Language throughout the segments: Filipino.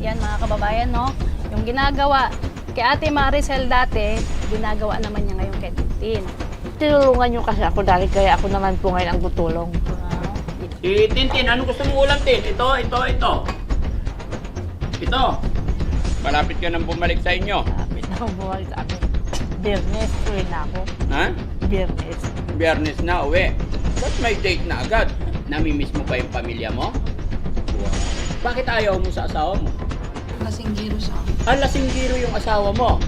Yan, yan mga kababayan, no? Yung ginagawa kay Ate Maricel dati, ginagawa naman niya ngayon kay Tintin. Tinulungan niyo kasi ako dahil kaya ako naman po ngayon ang tutulong. Si Tintin, anong gusto mo ulam, Tin? Ito, ito, ito. Ito. Malapit ka nang bumalik sa inyo. Lapit na bumalik sa akin. Biyernes, uwi na ako. Ha? Biyernes. Biyernes na uwi. Ba't may date na agad? Namimiss mo pa yung pamilya mo? Wow. Bakit ayaw mo sa asawa mo? Lasinggiro siya. Ah, lasinggiro yung asawa mo.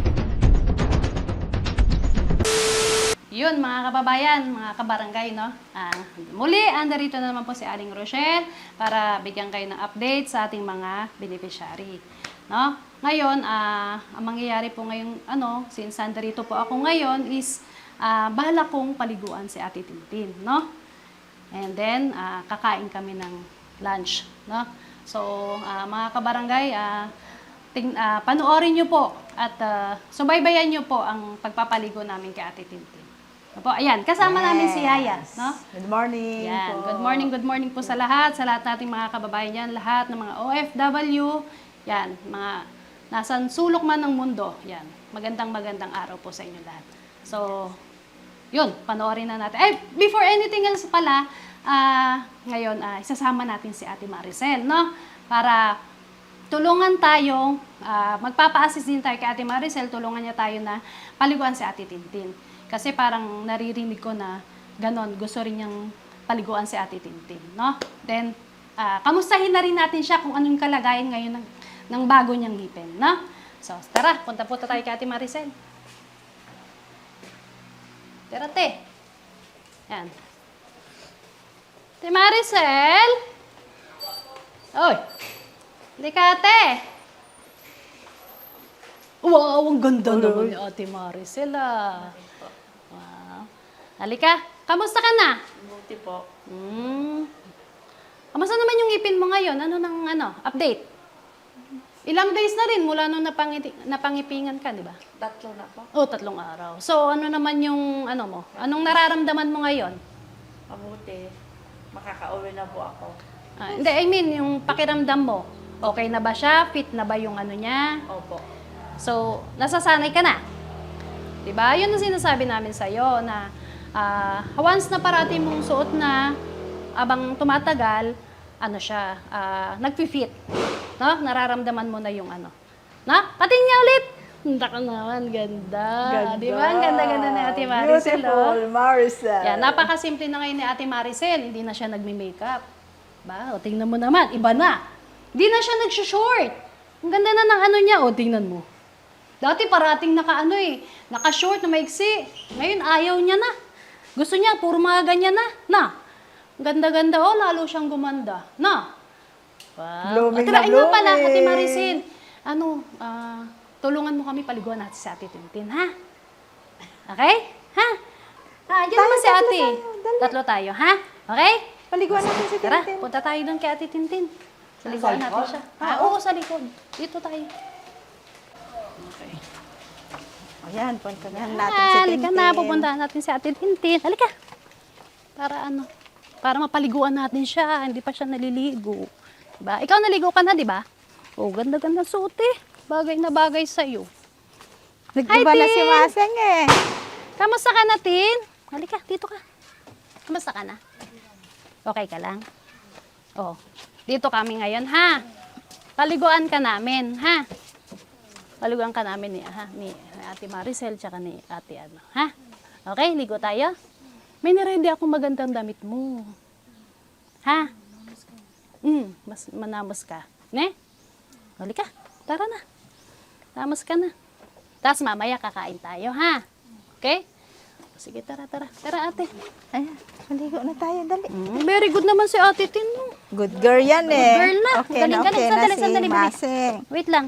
Yun, mga kababayan, mga kabarangay, no? Ah, muli, andarito na naman po si Aling Rochelle para bigyan kayo ng update sa ating mga beneficiary. No? Ngayon, ah, ang mangyayari po ngayon, ano, since andarito po ako ngayon, is ah, bahala kong paliguan si Ate Tintin, no? And then, ah, kakain kami ng lunch, no? So, ah, mga kabarangay, ah, ting, ah, panoorin nyo po at ah, subaybayan nyo po ang pagpapaligo namin kay Ate Tintin. Opo, ayan, kasama namin si Yaya, no? Good morning Yan. po. Good morning, good morning po sa lahat, sa lahat nating mga kababayan yan, lahat ng mga OFW, yan, mga nasan sulok man ng mundo, yan. Magandang magandang araw po sa inyo lahat. So, yun, panoorin na natin. Eh, before anything else pala, ah, ngayon, ah, isasama natin si Ate Maricel, no? Para tulungan tayong, ah, magpapa-assist din tayo kay Ate Maricel, tulungan niya tayo na paliguan si Ate Tintin. Kasi parang naririnig ko na ganon, gusto rin niyang paliguan si Ate Tintin, no? Then, ah, kamustahin na rin natin siya kung anong kalagayan ngayon ng, ng bago niyang ngipin, no? So, tara, punta-punta tayo kay Ate Maricel. Tara, te. Yan. Ate Maricel? Oy! Halika, ate! Wow, ang ganda naman ni Ate Maricel, ah. Wow. Halika, kamusta ka na? Buti po. Hmm. Kamusta naman yung ipin mo ngayon? Ano nang ano, update? Ilang days na rin mula nung napangiti, napangipingan ka, di ba? Tatlo na po. Oh, tatlong araw. So, ano naman yung ano mo? Anong nararamdaman mo ngayon? Mabuti. Makakauwi na po ako. Ah, hindi, I mean, yung pakiramdam mo. Okay na ba siya? Fit na ba yung ano niya? Opo. So, nasasanay ka na. 'Di ba? 'Yun ang sinasabi namin sa iyo na ah, once na parati mong suot na abang tumatagal, ano siya, ah, nagfi-fit. No? Nararamdaman mo na yung ano. Na? Pating niya ulit. Naka naman, ganda. Di ba? Ang ganda-ganda ni Ate Maricel. oh. Maricel. Yan, napakasimple na ngayon ni Ate Maricel. Hindi na siya nagme-makeup. Ba? O, tingnan mo naman. Iba na. Hindi na siya nag-short. Ang ganda na ng ano niya. O, tingnan mo. Dati parating naka-ano eh. Naka-short na maiksi. Ngayon, ayaw niya na. Gusto niya, puro mga ganyan na. Na. Ganda-ganda. Oh, lalo siyang gumanda. Na. Wow. Blooming At na nga pala. Ate Maricel. Ano, ah, tulungan mo kami paliguan natin si Ate Tintin, ha? Okay? Ha? Ah, dyan naman si ate. Tatlo tayo, ha? Okay? Paliguan natin si Tara, Tintin. punta tayo doon kay Ate Tintin. Paliguan natin siya. Ah, oo, sa likod. Dito tayo. Ayan, puntahan natin si Ah, Tintin. halika na, pupuntahan natin si Ate Tintin. Halika. Para ano? Para mapaliguan natin siya. Hindi pa siya naliligo. Diba? Ikaw naligo ka na, di ba? Oh, ganda-ganda suot eh. Bagay na bagay sa'yo. Nagdiba na si. Maseng eh. Kamusta ka na, Tin? Halika, dito ka. Kamusta ka na? Okay ka lang? Oh, dito kami ngayon, ha? Paliguan ka namin, ha? Paliguan ka namin ni, ha? ni Ate Maricel, tsaka ni Ate ano, ha? Okay, ligo tayo? May niready ako magandang damit mo. Ha? Mm, mas manamos ka. Ne? Halika, tara na. Tamos ka na. Tapos mamaya kakain tayo, ha? Okay? Sige, tara, tara. Tara, ate. Ayan, maligo na tayo, dali. Mm, very good naman si ate Tin. no? Good girl yan eh. Good girl na. Okay Galing, na, galing. okay Sandali, na si sandali, bilis. Maseng. Wait lang.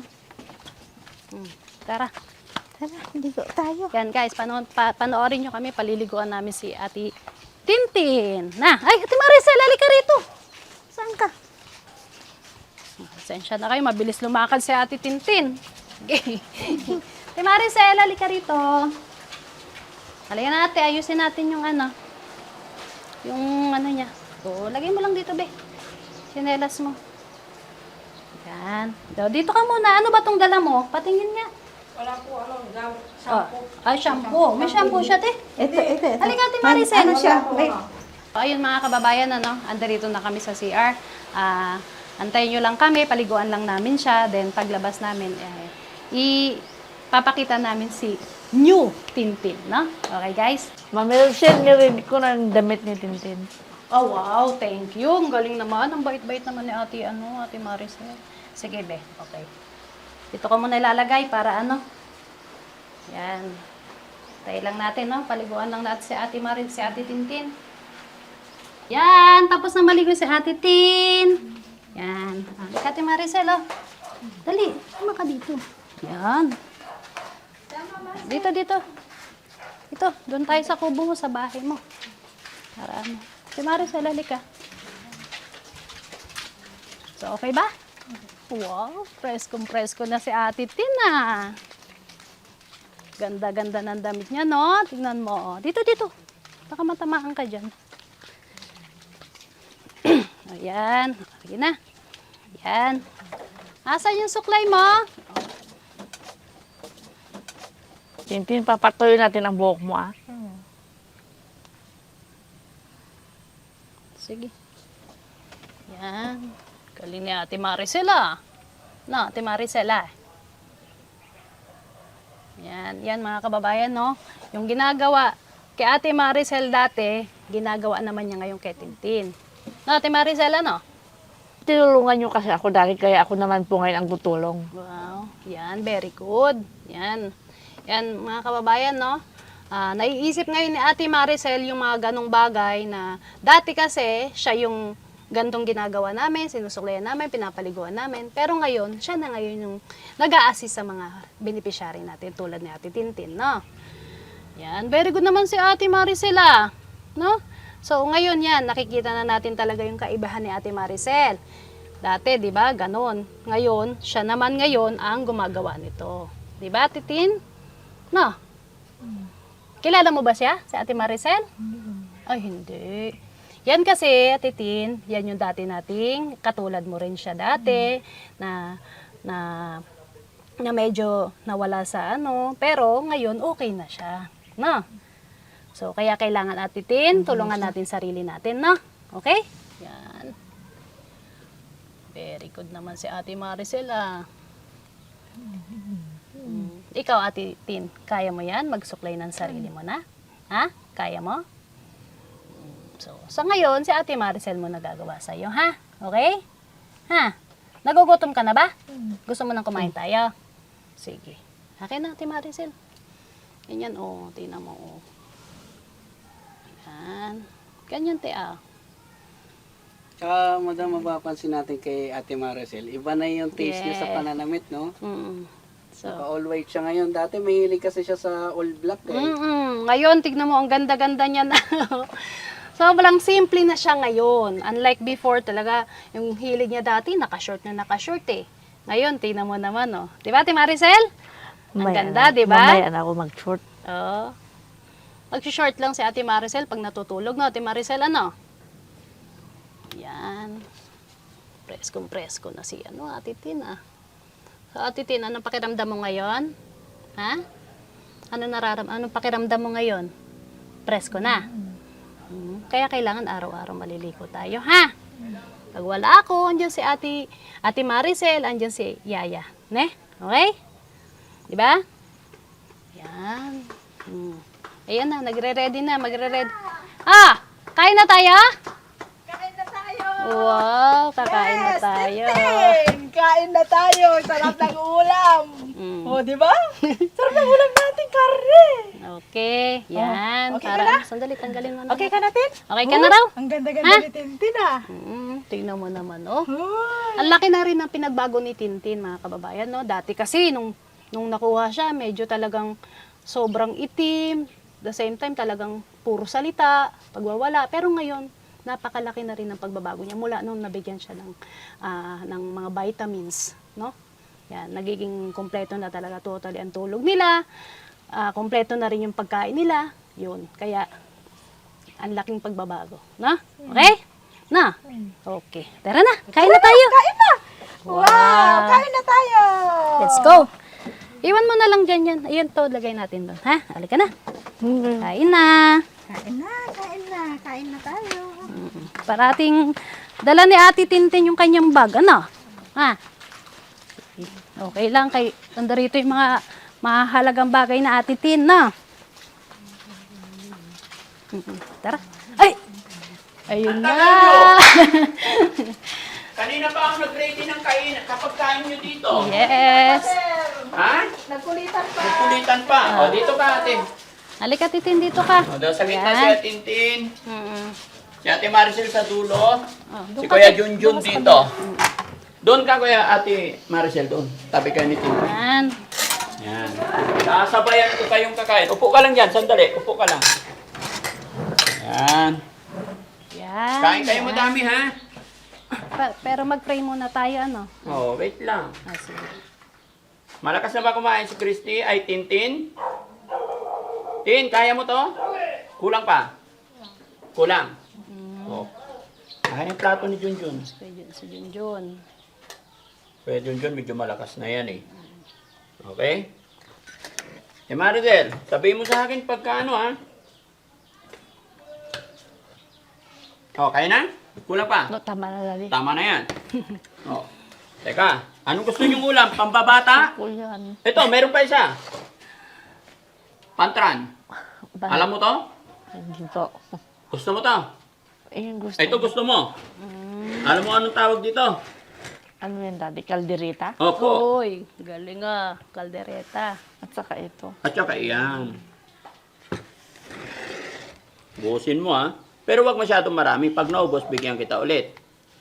Mm, tara. Tara, maligo tayo. Yan, guys. Pano pa panoorin nyo kami. Paliliguan namin si ate Tintin. Na. Ay, ate Maricel, halika rito. Saan ka? Pasensya na kayo. Mabilis lumakad si ate Tintin. Okay. ate Maricel, halika rito. Halika na ate. Ayusin natin yung ano. Yung ano niya. O, lagay mo lang dito, be. Sinelas mo. Yan. So, dito ka muna. Ano ba tong dala mo? Patingin nga. Wala po ano, gamit, Shampoo. ay, shampoo. May shampoo siya, te. Ito, ito, ito. Halika, Ate Maricel. Ano siya? So, ayun mga kababayan, ano, andarito na kami sa CR. Ah, antayin nyo lang kami, paliguan lang namin siya. Then, paglabas namin, eh, ipapakita namin si new Tintin, no? Okay, guys? Ma'am Elsen, narinig ko ang damit ni Tintin. Oh, wow. Thank you. Ang galing naman. Ang bait-bait naman ni ate, ano, ate Maricel. Sige, be. Okay. Dito ko muna ilalagay para ano. Yan. Tayo lang natin, no? Paliguan lang natin si ate Maricel, si ate Tintin. Yan. Tapos na maligo si ate Tin. Yan. Halika, ate Maricel, oh. Dali. Tama ka dito. Yan. Dito, dito. Ito, doon tayo sa kubo mo, sa bahay mo. Para ano. Si Maricel, halika. So, okay ba? Wow, presko-presko na si Ate Tina. Ganda-ganda ng damit niya, no? Tingnan mo, oh. Dito, dito. Baka matamaan ka dyan. Ayan. Sige na. Ayan. Asan yung suklay mo? Tintin, papatuloy natin ang buhok mo ah. Sige. Yan. Galing ni Ate Maricel ah. No, Ate Maricel ah. Yan, yan mga kababayan no. Yung ginagawa kay Ate Maricel dati, ginagawa naman niya ngayon kay Tintin. No, Ate Maricel ano? Tinulungan niyo kasi ako dahil kaya ako naman po ngayon ang tutulong. Wow, yan, very good. Yan. Yan, mga kababayan, no? Ah, naiisip ngayon ni Ate Maricel yung mga ganong bagay na dati kasi siya yung gantong ginagawa namin, sinusuklayan namin, pinapaliguan namin. Pero ngayon, siya na ngayon yung nag assist sa mga beneficiary natin tulad ni Ate Tintin, no? Yan, very good naman si Ate Maricel, ah. No? So, ngayon yan, nakikita na natin talaga yung kaibahan ni Ate Maricel. Dati, di ba, ganon. Ngayon, siya naman ngayon ang gumagawa nito. Di ba, Titin? No? Kilala mo ba siya, si Ate Maricel? Ay, hindi. Yan kasi, Ate Tin, yan yung dati nating, katulad mo rin siya dati, na, na, na medyo nawala sa ano, pero ngayon okay na siya. No? So, kaya kailangan Ate Tin, tulungan natin sarili natin, no? Okay? Yan. Very good naman si Ate Maricel, ah. Mm. Ikaw, Ate Tin, kaya mo yan? Magsuklay ng sarili mo na? Ha? Kaya mo? Mm. So, sa ngayon, si Ate Maricel mo nagagawa sa iyo, ha? Okay? Ha? Nagugutom ka na ba? Gusto mo nang kumain tayo? Sige. Akin na, Ate Maricel. Ganyan, oh. Tingnan mo, oh. Yan. Ganyan, te, ah. Tsaka, madam, mapapansin natin kay Ate Maricel, iba na yung taste niya sa Yes. pananamit, no? Mm. So, Naka all white siya ngayon. Dati mahilig kasi siya sa all black eh. Mm-mm. Ngayon, tignan mo, ang ganda-ganda niya na. Sobrang simple na siya ngayon. Unlike before, talaga, yung hilig niya dati, naka-short na naka-short eh. Ngayon, tignan mo naman, oh. Di ba, Ate Maricel? Ang Mamaya ganda, di ba? Mamaya na ako mag-short. Oo. Mag-short lang si Ate Maricel pag natutulog, no? Ate Maricel, ano? Yan. Preskong-presko na si, ano, Ate Tin, ah. So, Ate Tin, anong pakiramdam mo ngayon? Ha? Ano nararam, anong pakiramdam mo ngayon? Presko na. Mm, Kaya kailangan araw-araw maliligo tayo, ha? Pag wala ako, andyan si Ate, Ate Maricel, andyan si Yaya. Ne? Okay? Di ba? Yan. Mm. Ayan na, nagre-ready na, magre-ready. Ah! Kain na tayo? Kain na tayo! Wow, kakain na tayo. Tintin! Kain na tayo! Sarap ng ulam! Mm. O, di ba? Sarap ng ulam natin, karne! Okay, yan. okay para, ka na? Sandali, tanggalin mo na. Okay ka natin? Okay ka na raw? Ang ganda-ganda ni Tintin ah! Mm, tingnan mo naman, oh. Hoy! Ang laki na rin ng pinagbago ni Tintin, mga kababayan, no? Dati kasi, nung, nung nakuha siya, medyo talagang sobrang itim. The same time, talagang puro salita, pagwawala. Pero ngayon, napakalaki na rin ng pagbabago niya mula nung nabigyan siya ng, ah, ng mga vitamins, no? Yan, nagiging kompleto na talaga totally ang tulog nila. Ah, kompleto na rin yung pagkain nila. Yun, kaya ang laking pagbabago, na? Okay? Na? Okay. Tara na, kain na tayo. Kain na. Wow, kain na tayo. Let's go. Iwan mo na lang dyan yan. Ayan to, lagay natin doon. Ha? Halika na. Hmm. Kain na. Kain na, kain na. Kain na tayo. Parating dala ni Ate Tintin yung kanyang bag. Ano? Ha? Okay lang. Kay, nandarito yung mga mahalagang bagay na Ate Tin, no? Tara. Ay! Ayun na. Kanina pa ako nag-ready ng kain, kapag kain nyo dito. yes. Ha? Nagkulitan pa. Nagkulitan pa. O, dito ka ate. Halika, Titin, dito ka. O, doon sa gitna si Ate Tintin. Mm-mm. Si Ate Maricel sa dulo. Oh, Si ka, Kuya. Junjun Doon ka sa dito. Doon ka Kuya Ate Maricel doon. Tabi kayo ni Tintin. Yan. Yan. Sasabayan ko kayong kakain. Upo ka lang dyan, sandali. Upo ka lang. Yan. Yan. Kain kayo yan. madami ha. Pa- pero mag-pray muna tayo, ano? Oh, wait lang. Ah, sige. Malakas na ba kumain si Christy? Ay, Tintin? Tin, kaya mo to? Kulang pa? Kulang? Oh. Kaya yung plato ni Junjun. Jun, si Junjun. Kuya Junjun, medyo malakas na yan eh. Okay? Eh Maricel, sabihin mo sa akin pagka ano ha? Oh, kaya na? Kulang pa? No, tama na dali. Tama na yan. Oh. Teka, anong gusto niyong ulam? Pambabata? Kuyan. Ito, meron pa isa. Pantran. Ba- Alam mo to? Dito. Gusto mo to? Eh, yung gusto. Ito gusto mo? Alam mo anong tawag dito? Ano yan, daddy? Kalderita? Opo. Uy, galing ah. Kaldereta. At saka ito. At saka iyan. Busin mo ha. Pero wag masyadong marami. Pag naubos, bigyan kita ulit.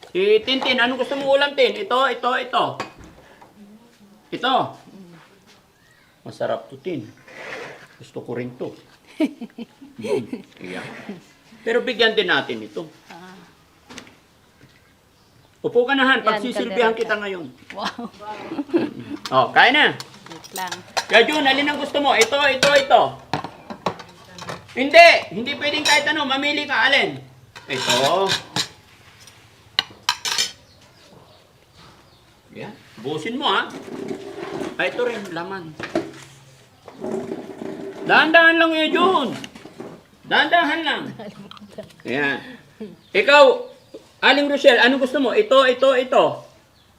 Si Tintin, anong gusto mo ulam, Tin? Ito, ito, ito. Ito. Masarap to, Tin. Gusto ko rin to. Mm, Iyan. Pero bigyan din natin ito. Upo ka na, Han. Pagsisilbihan kita ngayon. Wow. Oh, kaya na. Wait lang. Kaya Jun, alin ang gusto mo? Ito, ito, ito. Hindi! Hindi pwedeng kahit ano. Mamili ka, alin? Ito. Yan. Busin mo, ha? Ay, ito rin, laman. Dahan-dahan lang yun, Jun. Dahan-dahan lang. Yan. Ikaw, Aling Rochelle, anong gusto mo? Ito, ito, ito.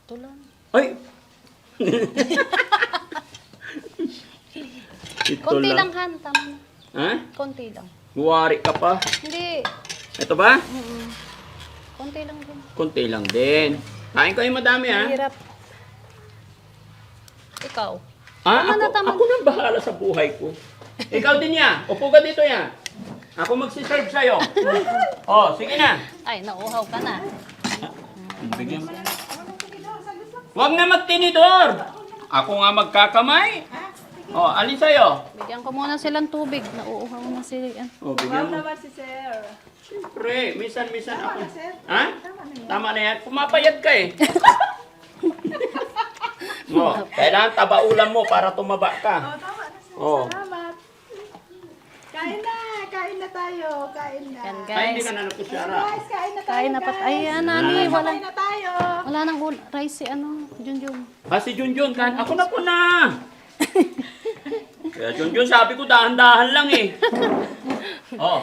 Ito lang. Ay! ito Konti lang, Han. Tama na. Ha? Konti lang. Buwari ka pa. Hindi. Ito ba? Konti lang din. Kunti lang din. Kain kayo madami ha. Mahirap. Ikaw. Ah, Tama na, ako, tama. ako nang bahala sa buhay ko. Ikaw din ya. Upo ka dito ya. Ako magsiserve sa'yo. oh, sige na. Ay, nauhaw ka na. Bigyan mo. Huwag na magtinidor. Ako nga magkakamay. Oh, alin sa'yo? Bigyan ko muna silang tubig. Nauuhaw na sila. Yan. Oh, bigyan mo. naman si Sir. Siyempre, minsan-minsan ako. Ha? Tama na yan. Pumapayat ka eh. oh, kailangan taba ulam mo para tumaba ka. Tama na Sir. Oh. Salamat. Kain na. Kain na tayo. Kain na. Yan, Ay, hindi guys. ka na nakusyara. Guys, kain na tayo, Kain na pat. guys. Ay, ano, nani. Wala, Kain na tayo. wala nang ul- rice si ano. Junjun. Ah, si Junjun, kan? Ako na po na. Kaya Junjun, sabi ko dahan-dahan lang eh. Oh,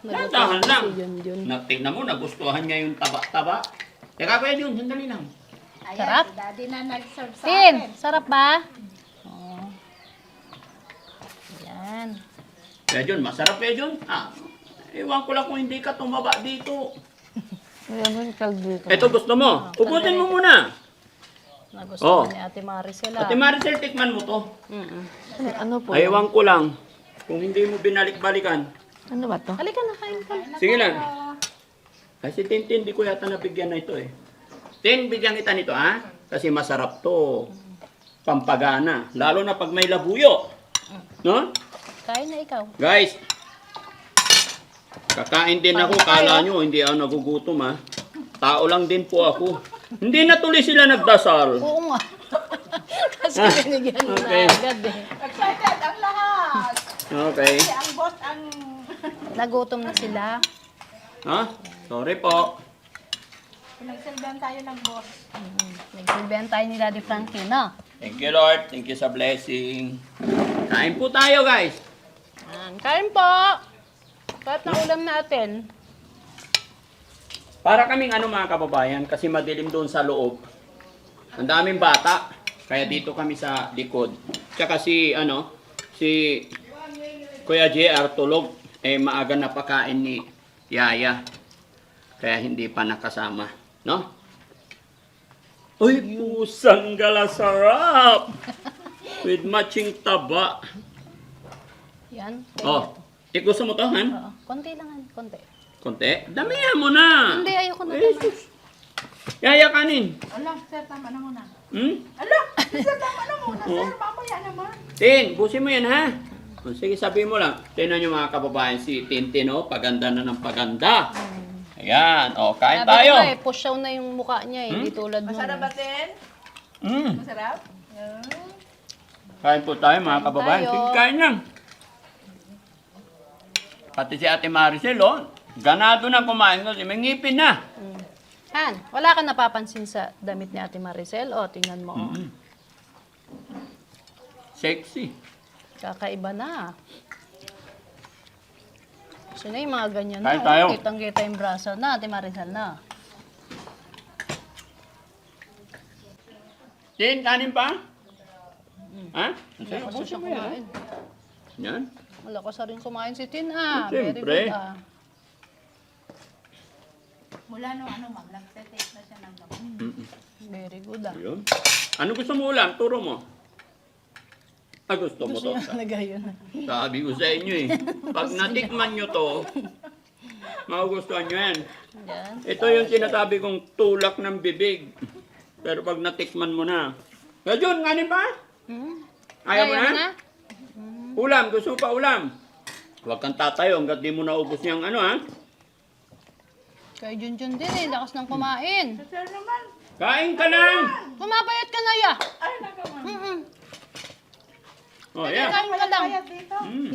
dahan-dahan lang. Si Junjun. Natignan mo, nagustuhan niya yung taba-taba. Teka, Kuya Jun, sandali lang. Sarap. Si Daddy na nag-serve sa Tin, akin. sarap ba? Oh. Yan. Kuya Jun, masarap Kuya Jun. Ah, ewan ko lang kung hindi ka tumaba dito. Mo. Ito gusto mo. Ubutin mo muna. Nagustuhan Oh. ni Ate Maricel ah. Ate Maricel, tikman mo to. Mm-mm. Ano po? Ay, ewan ko lang. Kung hindi mo binalik-balikan. Ano ba to? Halika na, kain ka. Sige lang. Kasi Tintin, di ko yata nabigyan na ito eh. Tin, bigyan kita nito ha? Kasi masarap to. Pampagana. Lalo na pag may labuyo. No? Kain na ikaw. Guys, kakain din ako. Kala nyo, hindi ako nagugutom ha. Tao lang din po ako. Hindi na tuloy sila nagdasal. Oo nga. Kasi binigyan mo Okay. na agad eh. Excited ang lahat. Okay. Kasi ang boss ang... Nagutom na sila. Ha? Sorry po. Pinagsilbihan tayo ng boss. Nagsilbihan tayo ni Daddy Frankie, no? Thank you, Lord. Thank you sa blessing. Kain po tayo, guys. Yan. Kain po! Kahit na ulam natin. Para kaming ano mga kababayan, kasi madilim doon sa loob. Ang daming bata. Kaya dito kami sa likod. Tsaka si, ano, si Kuya JR tulog. Eh, maaga na pakain ni Yaya. Kaya hindi pa nakasama. No? Uy, pusang gala sarap! With matching taba. Yan. Oh, eh, gusto mo to, Han? Oo. Konti lang, Han. Konti. Konti? Damihan mo na! Hindi, ayoko na. Eh, sus. Yaya kanin. Ala, sir, tama na muna. Hmm? Ala, sir, tama na muna, sir. Mamaya naman. Tin, busin mo yan ha. O, sige, sabihin mo lang. Tingnan nyo mga kababayan, si Tintin, oh, paganda na ng paganda. Ayan, o, kain Sabi tayo. ko nga eh, pusyaw na yung mukha niya eh. Hindi tulad mo. Masarap ba, Tin? Mm. Masarap? Yeah. Kain po tayo mga Kain kababayan. tayo. Sige, kain lang. Pati si Ate Maricel, oh, ganado na kumain kasi may ngipin na. Han, wala ka napapansin sa damit ni Ate Maricel? O, tingnan mo. oh. Mm. Sexy. Kakaiba na. So na yung mga ganyan Kain na. tayo. oh. Kitang-kita yung braso na, Ate Maricel na. Tin, kanin pa? Ha? Ang Wala sayo, kasi busin siya kumain. Yan. Wala ko sa rin kumain si Tin ah. Very siyempre. good ah. Mula nung ano, ma'am, nagte-take na siya ng gamot. Very good ah. Ayun. Ano gusto mo ulam? Turo mo. Ah, gusto mo to. Gusto niya talaga yun. Sabi ko sa inyo eh. Pag natikman nyo to, magugustuhan nyo yan. Yan. Ito yung sinasabi kong tulak ng bibig. Pero pag natikman mo na. Kaya Jun, kanin pa? Hmm? Ayaw mo na? Ulam, gusto mo pa ulam? Huwag kang tatayo hanggat di mo naubos niyang ano ha. Kay Junjun din eh, lakas ng kumain. Sir naman. Kain ka lang! Kumapayat ka na ya. Ay, naka, ma'am. Mm-mm. Oh, yan. Kain ka lang. Kaya dito. Mm.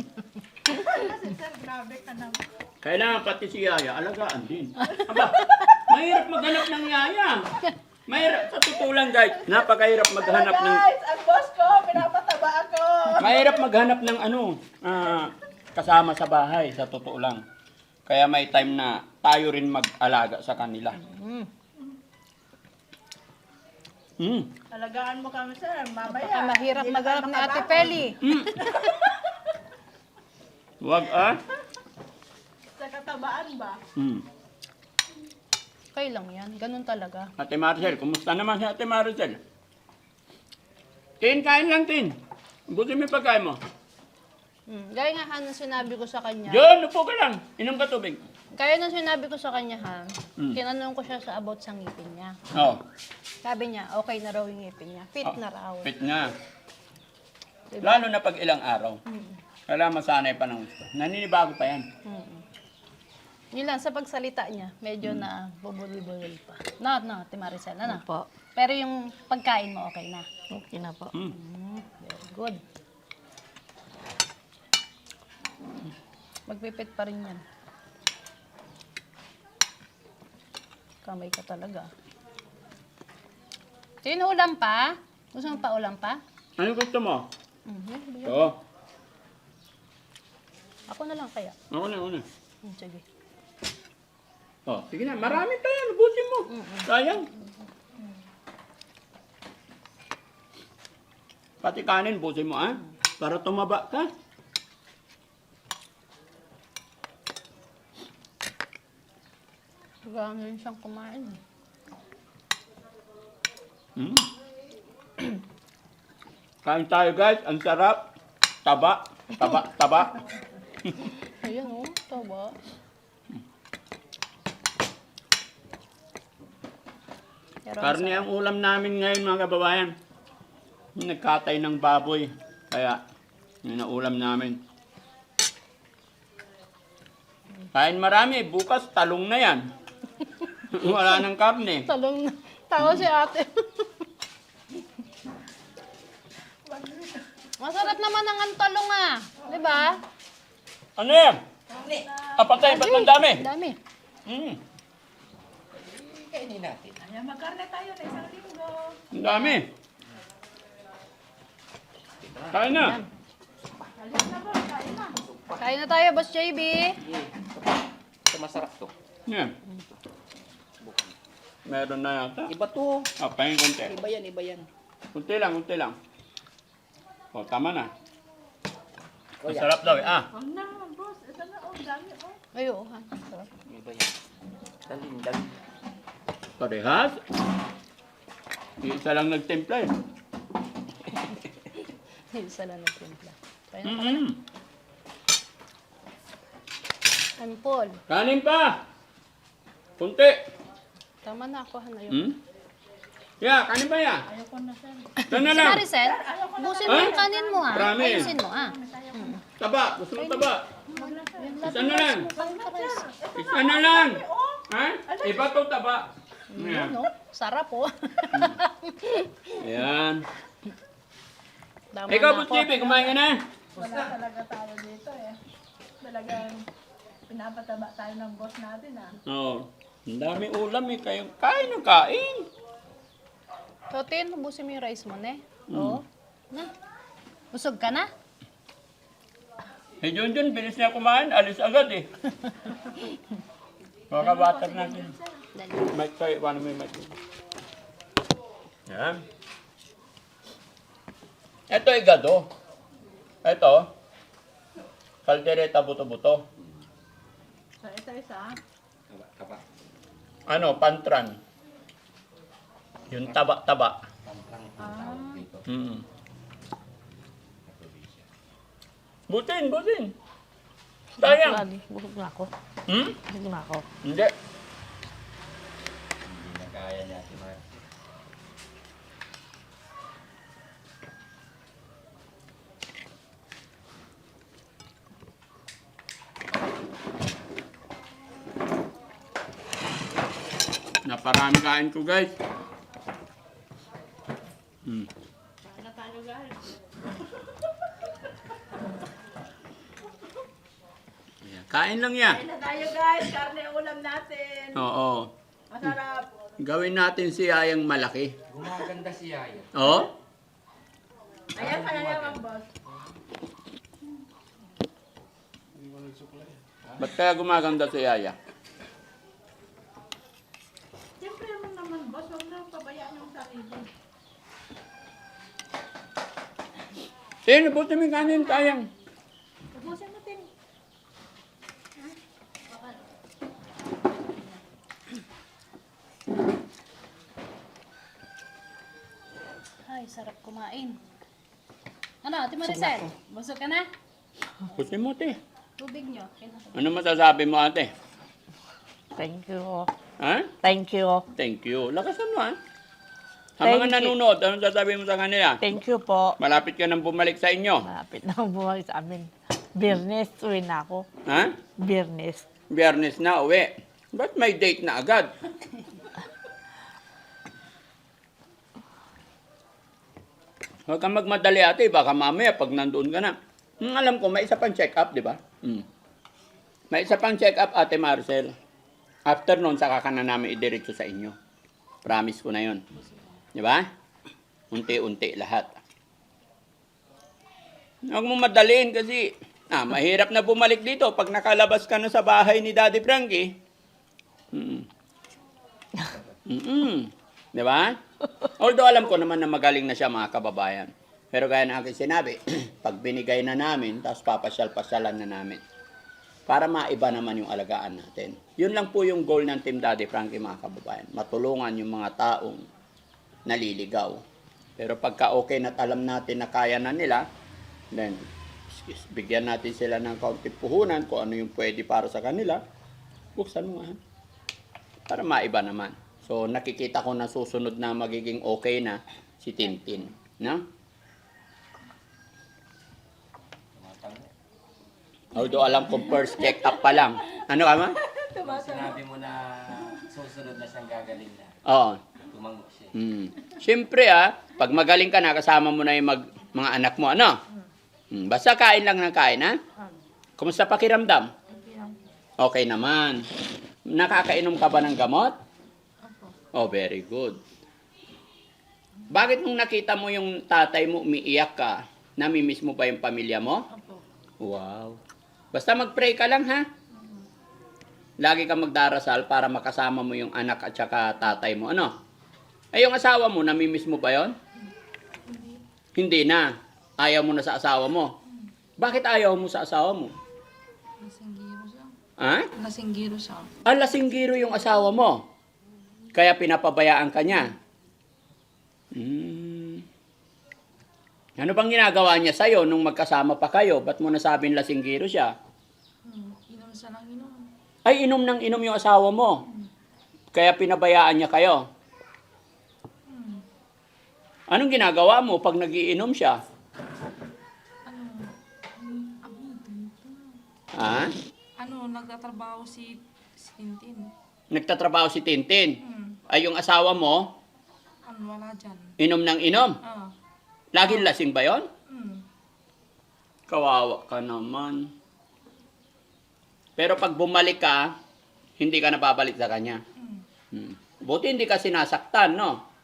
Kasi sir, grabe ka naman. Kailangan pati si Yaya, alagaan din. Aba, mahirap maghanap ng Yaya. Mahirap, sa totoo lang guys, napakahirap maghanap ng... Guys, ang boss ko, pinapataba ako. Mahirap maghanap ng ano, ah, kasama sa bahay, sa totoo lang. Kaya may time na tayo rin mag-alaga sa kanila. Mm. Mm. Alagaan mo kami, sir. Mamaya. Baka mahirap hindi na maghanap tayo ni Ate makabangon. Peli. Mm. Wag ah. Sa katabaan ba? Mm. Okay lang yan, ganun talaga. Ate Maricel, kumusta naman si Ate Maricel? Tin, kain lang, Tin. Buti may pagkain mo. Mm. Gaya nga Han, nung sinabi ko sa kanya. Diyon, upo ka lang. Inom ka tubig. Kaya nung sinabi ko sa kanya Han, Mm. tinanong ko siya sa about sa ngipin niya. Oh, Sabi niya, okay na raw yung ngipin niya. Fit Oh, na raw. fit nga. Diba? Lalo na pag ilang araw. Mm. Kailangan masanay pa ng gusto. Naninibago pa yan. Mm. Yun lang, sa pagsalita niya, medyo na bubulol-bulol pa. Na, na, Timaricel, na na. Po. Pero yung pagkain mo, okay na. Okay na po. Mm. Very good. Magpipit pa rin yan. Kamay ka talaga. Tinulam pa? Gusto mo pa ulam pa? Ano gusto mo? Mhm. Oo. Ako na lang kaya. Ako na, ako na. Mm, sige. Oh, sige na. Marami pa yan. Ubusin mo. Sayang. Pati kanin, busin mo ah. Para tumaba ka. Gano'n rin siyang kumain. eh. Mm. Kain tayo guys. Ang sarap. Taba. Taba. Taba. Ayan oh, tawa. Pero ang Karne ang ulam namin ngayon mga kababayan. Nagkatay ng baboy. Kaya, yun ang ulam namin. Kain marami. Bukas, talong na yan. Wala nang karne. Talong na. Tawa si ate. Masarap naman ang antalong ah. Di ba? Ano yan? Apatay, ba't ang dami? Dami. Mm. Ayan, magkarne tayo na isang linggo. Ang dami. Kain na. Kain na tayo, Boss JB. Ito masarap to. Yan. Meron na yata. Iba to. Ah, pahingin konti. Iba yan, iba yan. Kunti lang, kunti lang. O, tama na. Masarap daw eh. Ah, Ay, oo. ha. Iba yan. Dalin, dalin. Parehas. Isa lang nagtimpla eh. Isa lang nagtimpla. Kain na. Mm-mm. Ampol. Kanin pa! Kunti. Tama na ako, han. Ayun. Hmm? Ya, kanin pa ya? Ito na Si lang. Maricel, busin mo yung kanin mo, ha? Promise. Ayusin mo, ha? Taba. Gusto mo taba? Isa na lang. Isa na lang. Ha? Iba to taba. Yan. No? Sarap, oh. Ayan. Tama Ikaw, na ako. Butchibi, kumain ka na? Wala talaga tayo dito eh. Talagang pinapataba tayo ng boss natin ah. Oo. Ang daming ulam eh. Kayong kain ng kain. Totin, ubusin mo yung rice mo, ne? Hmm. Oo. Na. Busog ka na? Si Junjun, bilis niya kumain. Alis agad eh. Mga water natin. Mic kayo, paano may mic? Yan. Ito ay gado. Ito. Kaldereta buto-buto. So ito isa. Taba. Ano, pantran. Yung taba-taba. Dito. Mm. Butin, butin. Sayang. Busog na ako. Hmm? Busog na ako. Hindi Naparami kain ko, guys. Hmm. Ayan, Kain lang yan. Kain na tayo guys. Karne ulam natin. Oo. Masarap. Gawin natin si Ayang malaki. Gumaganda si Yaya. Oo? Ayan kaya naman boss. Ba't kaya gumaganda si Yaya? Siyempre mo naman boss. Huwag na pabayaan yung sarili. Sino, buti may kanin, Ayang. Ubusin mo din. Ay, sarap kumain. Ano, Ate Maricel? Busog ka na? Buti mo, te. Tubig nyo. Ano masasabi mo, ate? Thank you. Ha? Thank you. Thank you. Lakasan mo, ha? Sa Thank mga you. nanonood, anong sasabihin mo sa kanila? Thank you po. Malapit ka nang bumalik sa inyo. Malapit na ang bumalik sa amin. Biyernes, uwi na ako. Ha? Biyernes. Biyernes na uwi. Ba't may date na agad? Huwag kang magmadali ate, baka mamaya pag nandoon ka na. Hmm, alam ko, may isa pang check-up, di ba? Hmm. May isa pang check-up, ate Marcel. After noon, saka ka na namin idiretso sa inyo. Promise ko na yon. Di ba? Unti-unti lahat. Huwag mo madaliin kasi ah, mahirap na bumalik dito pag nakalabas ka na sa bahay ni Daddy Frankie. Mm. Mm. Di ba? Although alam ko naman na magaling na siya mga kababayan. Pero gaya ng aking sinabi, pag binigay na namin, tapos papasyal-pasyalan na namin. Para maiba naman yung alagaan natin. Yun lang po yung goal ng Team Daddy Frankie mga kababayan. Matulungan yung mga taong naliligaw. Pero pagka okay na alam natin na kaya na nila, then bigyan natin sila ng kaunting puhunan kung ano yung pwede para sa kanila. Buksan mo nga. Para maiba naman. So nakikita ko na susunod na magiging okay na si Tintin. No? Although alam ko first check up pa lang. Ano ka ma? Sinabi mo na susunod na siyang gagaling na. Oo. Tumango siya. Hmm. Siyempre ah, pag magaling ka na, kasama mo na yung mag, mga anak mo, ano? Hmm. Basta kain lang ng kain, ha? Kumusta pakiramdam? Okay naman. Nakakainom ka ba ng gamot? Oh, very good. Bakit nung nakita mo yung tatay mo umiiyak ka, namimiss mo ba yung pamilya mo? Wow. Basta mag-pray ka lang ha. Lagi ka magdarasal para makasama mo yung anak at saka tatay mo. Ano? Eh yung asawa mo, namimiss mo ba yon? Hindi na. Ayaw mo na sa asawa mo. Bakit ayaw mo sa asawa mo? Lasinggiro siya. Ha? Lasinggiro siya. Ah, lasinggiro yung asawa mo. Kaya pinapabayaan ka niya. Hmm. Ano bang ginagawa niya sa'yo nung magkasama pa kayo? Ba't mo nasabing lasinggiro siya? Hmm. Inom siya ng inom. Ay, inom ng inom yung asawa mo. Kaya pinabayaan niya kayo. Anong ginagawa mo pag nagiinom siya? Ano? Ha? Ano, nagtatrabaho si, si Tintin. Nagtatrabaho si Tintin. Hmm. Ay, yung asawa mo, Ano, wala dyan. inom ng inom. Ah. Laging lasing ba yon? Hmm. Kawawa ka naman. Pero pag bumalik ka, hindi ka nababalik sa kanya. Hmm. Hmm. Buti hindi ka sinasaktan, no?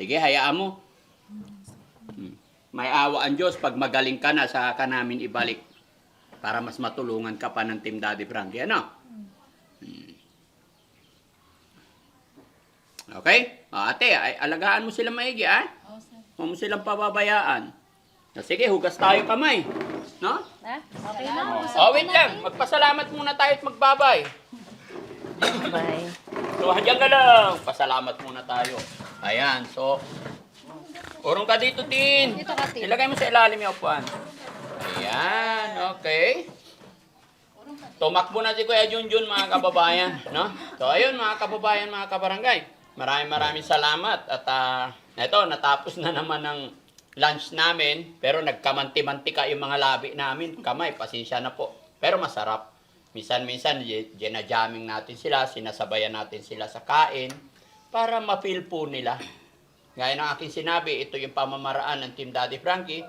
Sige, hayaan mo. Hmm. May awa ang Diyos pag magaling ka na sa ka namin ibalik para mas matulungan ka pa ng Team Daddy Frankie, ano? Hmm. Okay? O, ate, ay, alagaan mo sila maigi, ah? Huwag mo silang pababayaan. Sige, hugas tayo kamay. No? Ha? Okay na. Oh, wait lang. Magpasalamat muna tayo at magbabay. Bye. So, hanggang ka lang. Pasalamat muna tayo. Ayan, so, urong ka dito, Tin. Dito ka, Tin. Ilagay mo sa ilalim yung upuan. Ayan, okay. Tumakbo na si Kuya Junjun, mga kababayan. No? So, ayun, mga kababayan, mga kabarangay. Maraming maraming salamat. At uh, eto, natapos na naman ng lunch namin. Pero nagkamanti-mantika yung mga labi namin. Kamay, pasensya na po. Pero masarap. Minsan-minsan, ginajaming natin sila, sinasabayan natin sila sa kain para ma-feel po nila. Gaya ng aking sinabi, ito yung pamamaraan ng Team Daddy Frankie.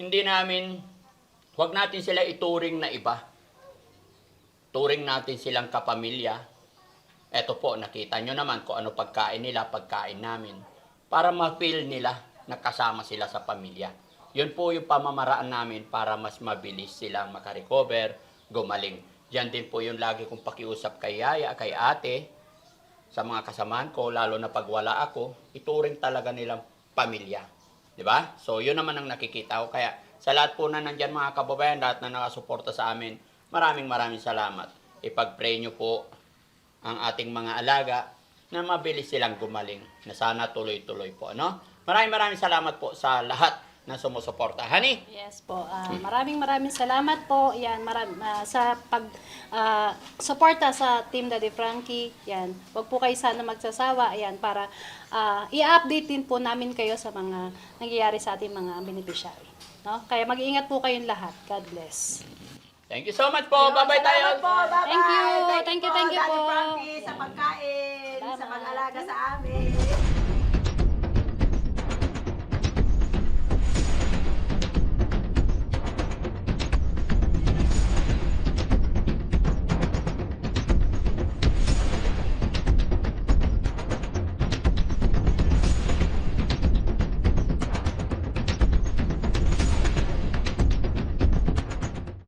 Hindi namin, huwag natin sila ituring na iba. Turing natin silang kapamilya. Eto po, nakita nyo naman kung ano pagkain nila, pagkain namin. Para ma-feel nila na kasama sila sa pamilya. Yun po yung pamamaraan namin para mas mabilis silang makarecover, gumaling. Yan din po yung lagi kong pakiusap kay Yaya, kay ate, sa mga kasamahan ko, lalo na pag wala ako, ituring talaga nilang pamilya. Ba? So, yun naman ang nakikita ko. Kaya, sa lahat po na nandyan mga kababayan, lahat na nakasuporta sa amin, maraming maraming salamat. Ipag-pray nyo po ang ating mga alaga na mabilis silang gumaling. Na sana tuloy-tuloy po. Ano? Maraming maraming salamat po sa lahat na sumusuporta. Honey, Yes po. Ah, maraming maraming salamat po. Yan, maram, ah, sa pag ah, suporta sa Team Daddy Frankie. Yan. Huwag po kayo sana magsasawa. Yan, para ah, i-update din po namin kayo sa mga nangyayari sa ating mga beneficiary. No? Kaya mag-iingat po kayong lahat. God bless. thank you so much po. Bye-bye tayo. Po, bye-bye. Thank you. Thank you, thank you Daddy po. Frankie, sa pagkain, sa Salamat. pag-alaga sa amin.